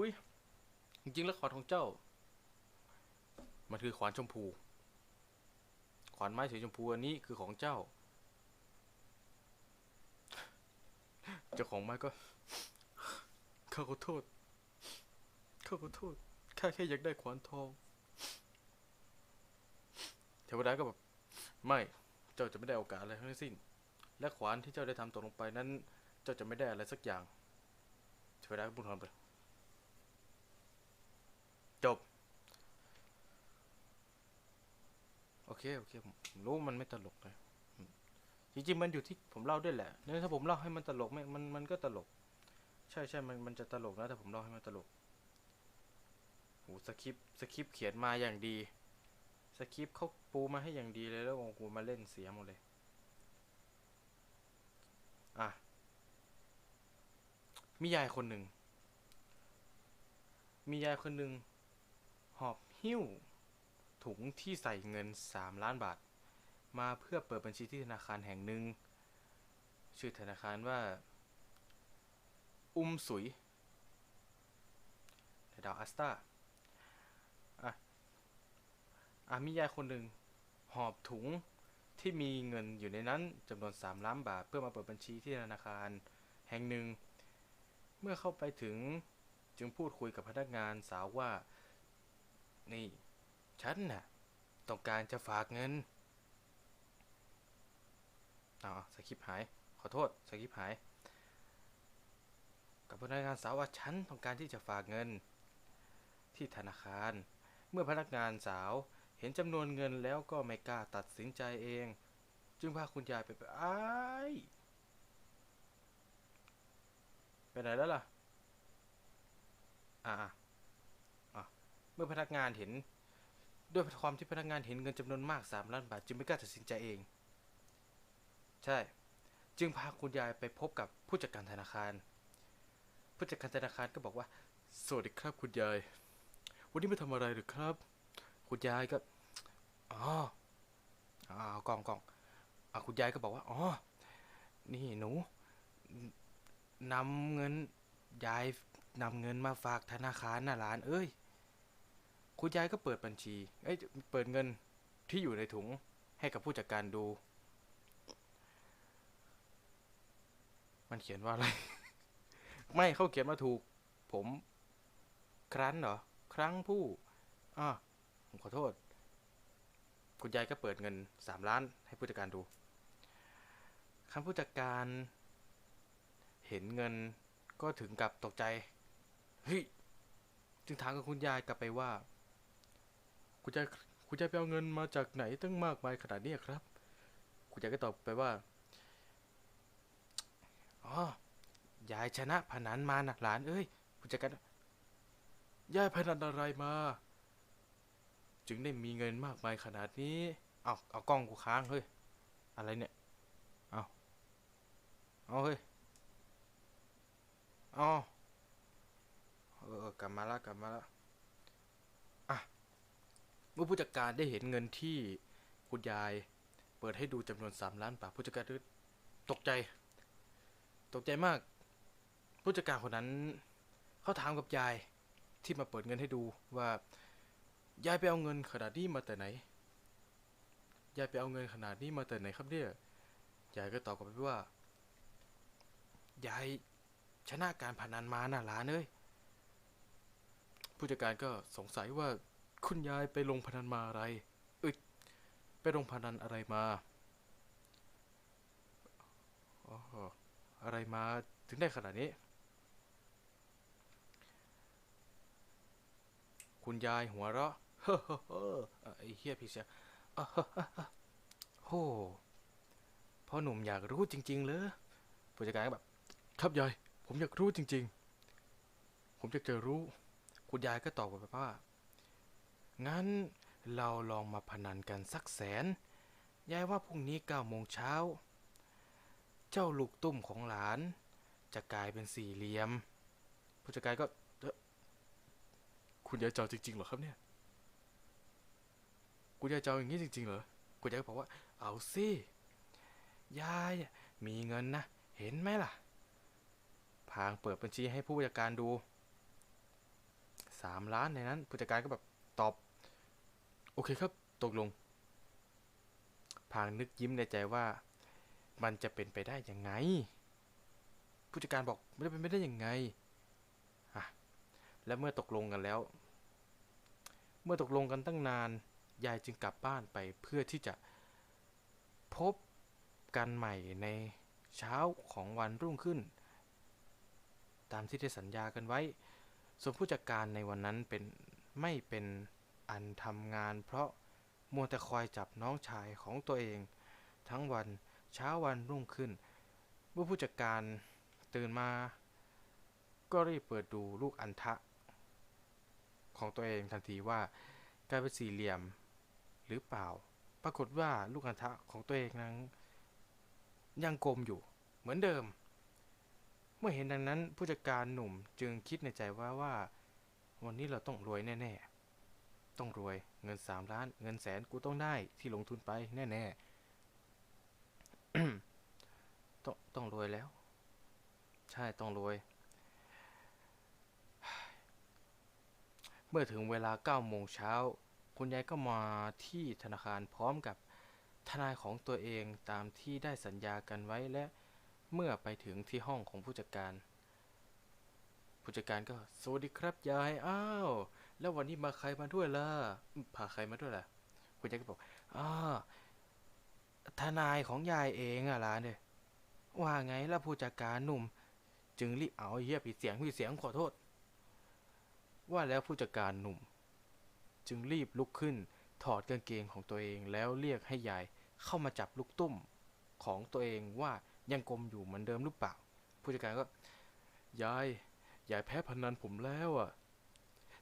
ทุยจริงๆแล้วขวานของเจ้า มันคือขวานชมพู ขวานไม้สีชมพูอันนี้คือของเจ้า เจ้าของไม้ก็ข้าขอโทษข้าขอโทษข้าแค่อยากได้ขวานทองเทวดาก็แบบไม่เจ้าจะไม่ได้โอกาสอะไรทั้งสิ้น และขวานที่เจ้าได้ทำตกลงไปนั้น เจ้าจะไม่ได้อะไรสักอย่างเทวดาก็พูดทอนไป จบ โอเค โอเค ผมรู้ว่ามันไม่ตลกนะอืมจริงๆมันอยู่ที่ผมเล่าด้วยแหละเนี่ยถ้าผมเล่าให้มันตลกไม่มันมันก็ตลก ใช่ใช่มันมันจะตลกนะถ้าผมเล่าให้มันตลกโหสคริปสคริปเขียนมาอย่างดีสคริปเขาปูมาให้อย่างดีเลยแล้วโอ้โหมาเล่นเสียหมดเลย อะ มียายคนหนึ่ง มียายคนหนึ่ง หอบหิ้ว ถุงที่ใส่เงิน 3 ล้านบาท มาเพื่อเปิดบัญชีที่ธนาคารแห่งหนึ่ง ชื่อธนาคารว่า อุ้มสุยในดาวอัสตาอะอะมียายคนหนึ่ง หอบถุงที่มีเงินอยู่ในนั้นจำนวน 3 ล้านบาท เพื่อมาเปิดบัญชีที่ธนาคารแห่งหนึ่ง เมื่อเข้าไปถึงจึงพูดคุยกับพนักงานสาวว่า นี่ ฉันน่ะ ต้องการจะฝากเงินอ๋อสคริปต์หาย ขอโทษสคริปต์หาย กับพนักงานสาวว่าฉันต้องการที่จะฝากเงิน ที่ธนาคาร เมื่อพนักงานสาวเห็นจำนวนเงินแล้วก็ไม่กล้าตัดสินใจเอง จึงพาคุณยายไปไปอ้ายไปไหนแล้วล่ะ อ่าอะอะ เมื่อพนักงานเห็น ด้วยความที่พนักงานเห็นเงินจำนวนมากสามล้านบาท จึงไม่กล้าตัดสินใจเอง ใช่ จึงพาคุณยายไปพบกับผู้จัดการธนาคาร ผู้จัดการธนาคารก็บอกว่า สวัสดีครับคุณยาย วันนี้มาทำอะไรหรือครับ คุณยายก็อ๋ออ๋อกองกองอะคุณยายก็บอกว่า อ๋อ นี่หนูนำเงินยายนำเงินมาฝากธนาคารน่ะหลาน เอ้ย คุณยายก็เปิดบัญชี เอ้ย เปิดเงินที่อยู่ในถุงให้กับผู้จัดการดู มันเขียนว่าอะไร ไม่เขาเขียนมาถูก ผม ครั้นเหรอ ครั้งผู้อ่าผมขอโทษ คุณยายก็เปิดเงินสามล้านให้ผู้จัดการดูครั้นผู้จัดการ เห็นเงินก็ถึงกับตกใจ เฮ้ย จึงถามกับคุณยายกลับไปว่า คุณยายคุณยายไปเอาเงินมาจากไหนตั้งมากมายขนาดนี้ครับ คุณยายก็ตอบไปว่าอ๋อยายชนะพนันมานะหลานเอ้ยผู้จัดการยายพนันอะไรมา จึงได้มีเงินมากมายขนาดนี้เอาเอากล้องกูค้างเฮ้ยอะไรเนี่ยเอาเอาเฮ้ยเอาเออกลับมาละกลับมาละ มื่อผู้จัดการได้เห็นเงินที่คุณยาย เปิดให้ดูจำนวนสามล้านบาทผู้จัดการตกใจ ตกใจมาก ผู้จัดการคนนั้นเขาถามกับยายที่มาเปิดเงินให้ดูว่ายายไปเอาเงินขนาดนี้มาแต่ไหนยายไปเอาเงินขนาดนี้มาแต่ไหนครับเนี่ยยายก็ตอบกลับไปว่ายายชนะการพนันมาน่ะหลานเอ้ยผู้จัดการก็สงสัยว่า คุณยายไปลงพนันมาอะไรเอ้ยไปลงพนันอะไรมาอ๋ออะไรมาถึงได้ขนาดนี้ คุณยายหัวเราะเฮ้อเฮ้อเฮ้อไอ้เฮียพี่เสียอะเฮ้อเฮ้อเฮ้อโหพ่อหนุ่มอยากรู้จริง ๆ เลยผู้จัดการก็แบบ ครับยาย ผมอยากรู้จริง ๆ ผมอยากจะรู้ คุณยายก็ตอบกลับไปว่า งั้นเราลองมาพนันกันสักแสน ยายว่าพรุ่งนี้เก้าโมงเช้า เจ้าลูกตุ้มของหลาน จะกลายเป็นสี่เหลี่ยม ผู้จัดการก็เอ่อคุณยายเจ้าจริงๆเหรอครับเนี่ย คุณยายเจ้าอย่างนี้จริงๆเหรอ คุณยายก็บอกว่า เอาสิ ยายมีเงินนะ เห็นไหมล่ะ พางเปิดบัญชีให้ผู้จัดการดูสามล้านในนั้นผู้จัดการก็แบบตอบ อเคครับ ตกลง พางนึกยิ้มในใจว่า มันจะเป็นไปได้ยังไง ผู้จัดการบอกไม่ได้เป็นไปได้ยังไงอะและเมื่อตกลงกันแล้ว เมื่อตกลงกันตั้งนาน ยายจึงกลับบ้านไปเพื่อที่จะพบกันใหม่ในเช้าของวันรุ่งขึ้น ตามที่ได้สัญญากันไว้ ส่วนผู้จัดการในวันนั้นเป็นไม่เป็น อันทำงานเพราะมัวแต่คอยจับน้องชายของตัวเอง ทั้งวันเช้าวันรุ่งขึ้นเมื่อผู้จัดการตื่นมา ก็รีบเปิดดูลูกอันทะ ของตัวเองทันทีว่ากลายเป็นสี่เหลี่ยมหรือเปล่า ปรากฏว่าลูกอันทะของตัวเองนั้นยังกลมอยู่เหมือนเดิม เมื่อเห็นดังนั้นผู้จัดการหนุ่มจึงคิดในใจว่าว่า วันนี้เราต้องรวยแน่ ๆ ต้องรวย เงินสามล้าน เงินแสนกูต้องได้ที่ลงทุนไปแน่ๆต้องต้องรวยแล้ว ใช่ต้องรวย เมื่อถึงเวลา9โมงเช้า คุณยายก็มาที่ธนาคารพร้อมกับทนายของตัวเองตามที่ได้สัญญากันไว้และเมื่อไปถึงที่ห้องของผู้จัดการ ผู้จัดการก็ สวัสดีครับยาย อ้าว แล้ววันนี้มาใครมาด้วยล่ะพาใครมาด้วยล่ะ คุณยายก็บอกอ้าทนายของยายเองอะล่ะเนี่ยว่าไงล่ะผู้จัดการหนุ่ม จึงรีบเอาเฮียผิดเสียงผิดเสียงขอโทษ ว่าแล้วผู้จัดการหนุ่ม จึงรีบลุกขึ้นถอดกางเกงของตัวเองแล้วเรียกให้ยายเข้ามาจับลูกตุ้มของตัวเองว่ายังกลมอยู่เหมือนเดิมหรือเปล่า ผู้จัดการก็ ยาย ยายแพ้พนันผมแล้วอะ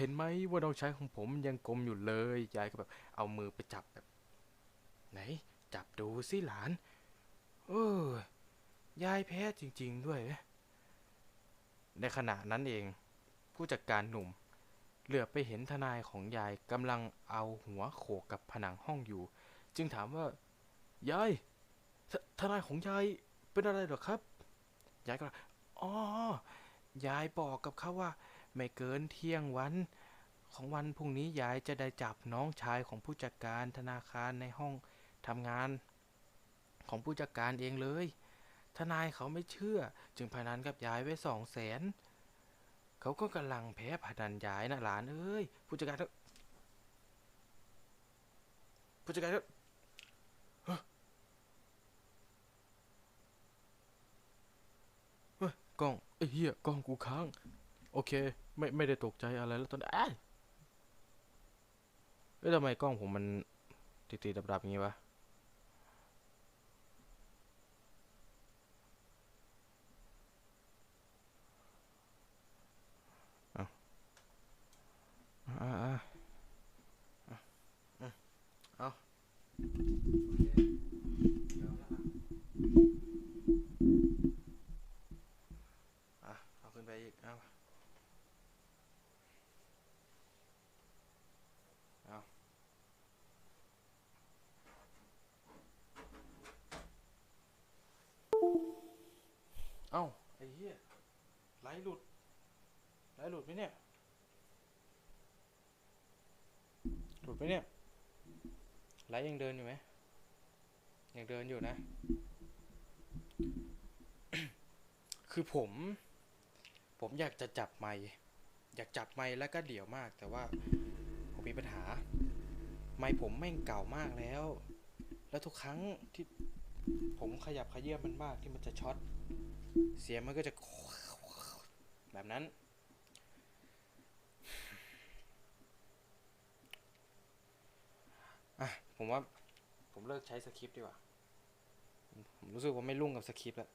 เห็นไหมว่าน้องชายของผมยังกลมอยู่เลย ยายก็แบบเอามือไปจับแบบ ไหน จับดูสิหลาน เออ ยายแพ้จริง ๆ ด้วย ในขณะนั้นเอง ผู้จัดการหนุ่ม เหลือไปเห็นทนายของยายกำลังเอาหัวโขกกับผนังห้องอยู่ จึงถามว่ายายททนายของยายเป็นอะไรหรอครับ ยายก็ อ๋อ ยายบอกกับเขาว่า ไม่เกินเที่ยงวัน ของวันพรุ่งนี้ยายจะได้จับน้องชายของผู้จัดการธนาคารในห้องทำงาน ของผู้จัดการเองเลย ทนายเขาไม่เชื่อ จึงพนันกับยายไว้สองแสนเขาก็กำลังแพ้พนันยายนะหลานเอ้ยผู้จัดการผู้จัดการเฮ้ยกล้องไอ้เหี้ยกล้องกูค้าง โอเค ไม่ไม่ได้ตกใจอะไรแล้วตอนนี้อ้ายเอ้ยทำไมกล้องผมมันติดๆดับๆอย่างงี้วะอ่าอ่าอะอืมเอา ลหลุดไหลหลุดไหมเนี่ย หลุดไหมเนี่ยไหลยังเดินอยู่ไหมยังเดินอยู่นะ คือผม ผมอยากจะจับไมค์อยากจับไมค์แล้วก็เดี่ยวมาก แต่ว่าผมมีปัญหา ไมค์ผมแม่งเก่ามากแล้ว แล้วทุกครั้งที่ผมขยับขยื่นมันมากที่มันจะช็อต เสียงมันก็จะ แบบนั้น อะ ผมว่า ผมเลิกใช้สคริปต์ดีกว่าผมผมรู้สึกว่าไม่รุ่งกับสคริปต์แล้ว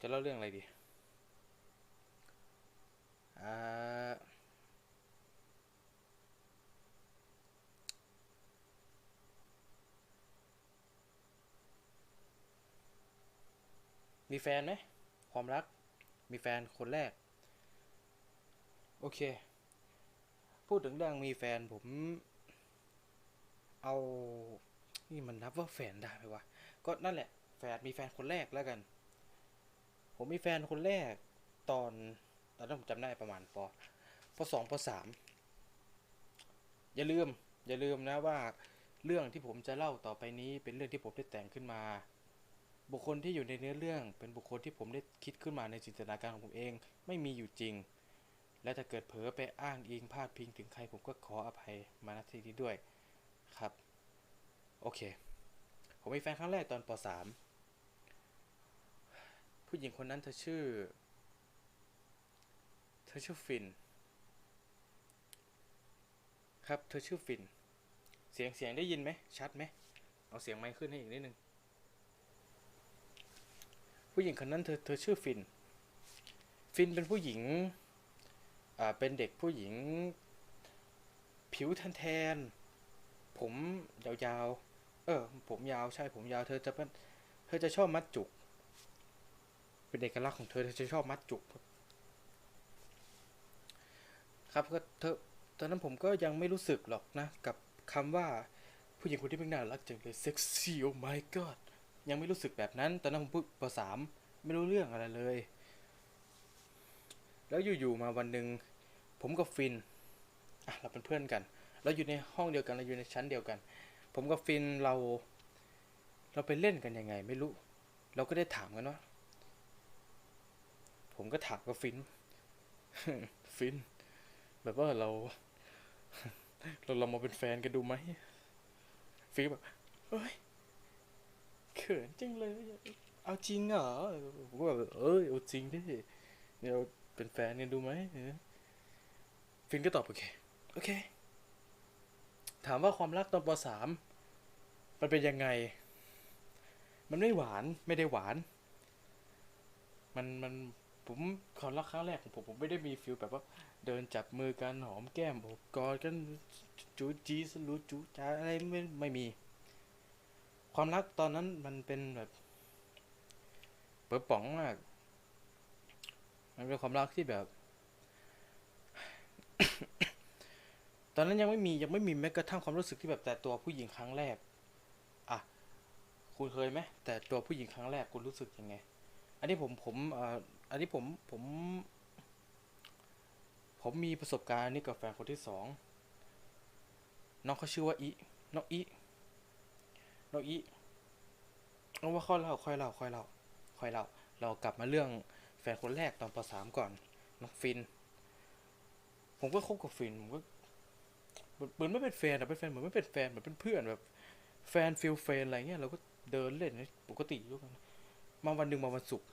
จะเล่าเรื่องอะไรดี อ่า มีแฟนไหมความรัก มีแฟนคนแรก โอเค พูดถึงเรื่องมีแฟนผม เอา นี่มันนับว่าแฟนได้ไหมวะ ก็นั่นแหละ แฟนมีแฟนคนแรกแล้วกัน ผมมีแฟนคนแรกตอนตอนนั้นผมจำได้ประมาณปปสองปสามอย่าลืม อย่าลืมนะว่าเรื่องที่ผมจะเล่าต่อไปนี้เป็นเรื่องที่ผมได้แต่งขึ้นมา บุคคลที่อยู่ในเนื้อเรื่อง เป็นบุคคลที่ผมได้คิดขึ้นมาในจินตนาการของผมเอง ไม่มีอยู่จริง และถ้าเกิดเผลอไปอ้างอิงพาดพิงถึงใครผมก็ขออภัยมาณที่นี้ด้วยครับ โอเค ผมมีแฟนครั้งแรกตอนป .3 ผู้หญิงคนนั้นเธอชื่อ เธอชื่อฟิน ครับ เธอชื่อฟิน เสียงเสียงได้ยินไหม ชัดไหม เอาเสียงไมค์ขึ้นให้อีกนิดนึง ผู้หญิงคนนั้นเธอเธอชื่อฟิน ฟินเป็นผู้หญิง อ่า เป็นเด็กผู้หญิง ผิวแทนแทนๆ ผมยาวๆ เออ ผมยาวใช่ผมยาว เธอจะเป็น เธอจะชอบมัดจุก เป็นเอกลักษณ์ของเธอ เธอจะชอบมัดจุก ครับก็เธอตอนนั้นผมก็ยังไม่รู้สึกหรอกนะ กับคำว่าผู้หญิงคนที่เป็นน่ารักจังเลยเซ็กซี่โอ้ my god ยังไม่รู้สึกแบบนั้น ตอนนั้นผมพูดปสามไม่รู้เรื่องอะไรเลย แล้วอยู่ๆมาวันหนึ่งผมกับฟินอะเราเป็นเพื่อนกัน เราอยู่ในห้องเดียวกัน เราอยู่ในชั้นเดียวกัน ผมกับฟินเรา เราไปเล่นกันยังไง ไม่รู้ เราก็ได้ถามกันว่า ผมก็ถามกับฟิน ฟิน แบบว่าเรา เราลองมาเป็นแฟนกันดูไหมฟินแบบเฮ้ย เขินจังเลย เอาจริงเหรอผมก็แบบเอ้ยเอาจริงดิเดี๋ยวเป็นแฟนกันดูไหมเออฟินก็ตอบโอเค โอเค ถามว่าความรักตอนปสามมันเป็นยังไง มันไม่หวานไม่ได้หวาน มันมันผมความรักครั้งแรกของผมผมไม่ได้มีฟิลแบบว่า เดินจับมือกันหอมแก้มโอบกอดกันจูจีสลูจูจ้าอะไรไม่ไม่มี ความรักตอนนั้นมันเป็นแบบเปิดป๋องมาก มันเป็นความรักที่แบบ ตอนนั้นยังไม่มียังไม่มีแม้กระทั่งความรู้สึกที่แบบแต่ตัวผู้หญิงครั้งแรก อะ คุณเคยไหมแต่ตัวผู้หญิงครั้งแรกคุณรู้สึกยังไง อันนี้ผมผมอ่ออันนี้ผมผม ผมมีประสบการณ์นี่กับแฟนคนที่สองน้องเขาชื่อว่าอีน้องอี น้องอีเอาว่าค่อยเล่าค่อยเล่าค่อยเล่าค่อยเล่า เรากลับมาเรื่องแฟนคนแรกตอนปสามก่อนน้องฟิน ผมก็คบกับฟินผมก็เหมือนไม่เป็นแฟนอะเป็นแฟนเหมือนไม่เป็นแฟนเหมือนเป็นเพื่อนแบบ แฟนฟิลเฟนอะไรเงี้ยเราก็เดินเล่นปกติด้วยกันมาวันหนึ่งมาวันศุกร์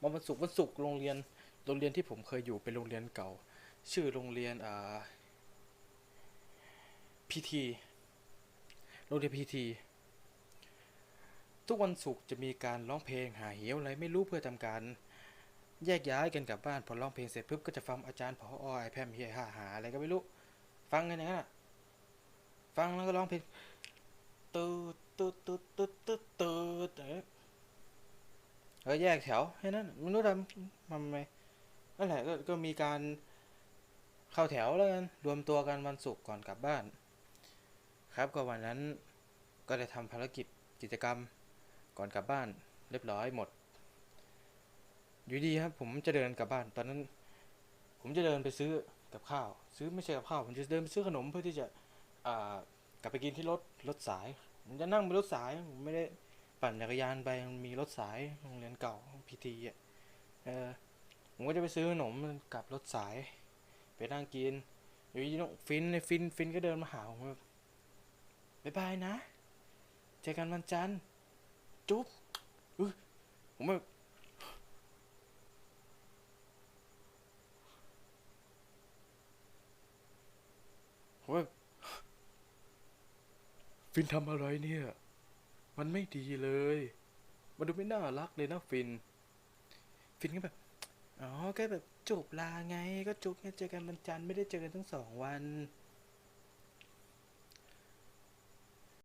มาวันศุกร์วันศุกร์โรงเรียนโรงเรียนที่ผมเคยอยู่เป็นโรงเรียนเก่า ชื่อโรงเรียนอ่าพีที โรงเรียนพีทีทุกวันศุกร์จะมีการร้องเพลงหาเหวอะไรไม่รู้เพื่อทำการ แยกย้ายกันกลับบ้านพอร้องเพลงเสร็จปุ๊บก็จะฟังอาจารย์พออไอแพมเฮียหาหาอะไรก็ไม่รู้ ฟังกันอย่างนั้นอะฟังแล้วก็ร้องเพลงตืดตืดตืดตืดตืดตืดเออเออแยกแถวแค่นั้นไม่รู้ทำทำไมนั่นแหละก็ก็มีการเข้าแถวแล้วกันรวมตัวกันวันศุกร์ก่อนกลับบ้าน ครับก็วันนั้นก็ได้ทำภารกิจกิจกรรมก่อนกลับบ้านเรียบร้อยหมด อยู่ดีครับผมจะเดินกลับบ้าน ตอนนั้น ผมจะเดินไปซื้อกับข้าว ซื้อไม่ใช่กับข้าว ผมจะเดินไปซื้อขนมเพื่อที่จะกลับไปกินที่รถรถสายผมจะนั่งบนรถสายผมไม่ได้ปั่นจักรยานไปมันมีรถสายโรงเรียนเก่าพีทีอะเออผมก็จะไปซื้อขนมกลับรถสาย ไปนั่งกินอยู่ดีน้องฟินในฟินฟินก็เดินมาหาผมแบบ บ๊ายบายนะ เจอกันวันจันทร์ จุ๊บอุ๊ยผมแบบผมแบบฟินทำอะไรเนี่ย มันไม่ดีเลย มันดูไม่น่ารักเลยนะฟิน ฟินก็แบบ อ๋อ ก็แบบจูบลาไง ก็จูบไงเจอกันวันจันทร์ไม่ได้เจอกันทั้งสองวัน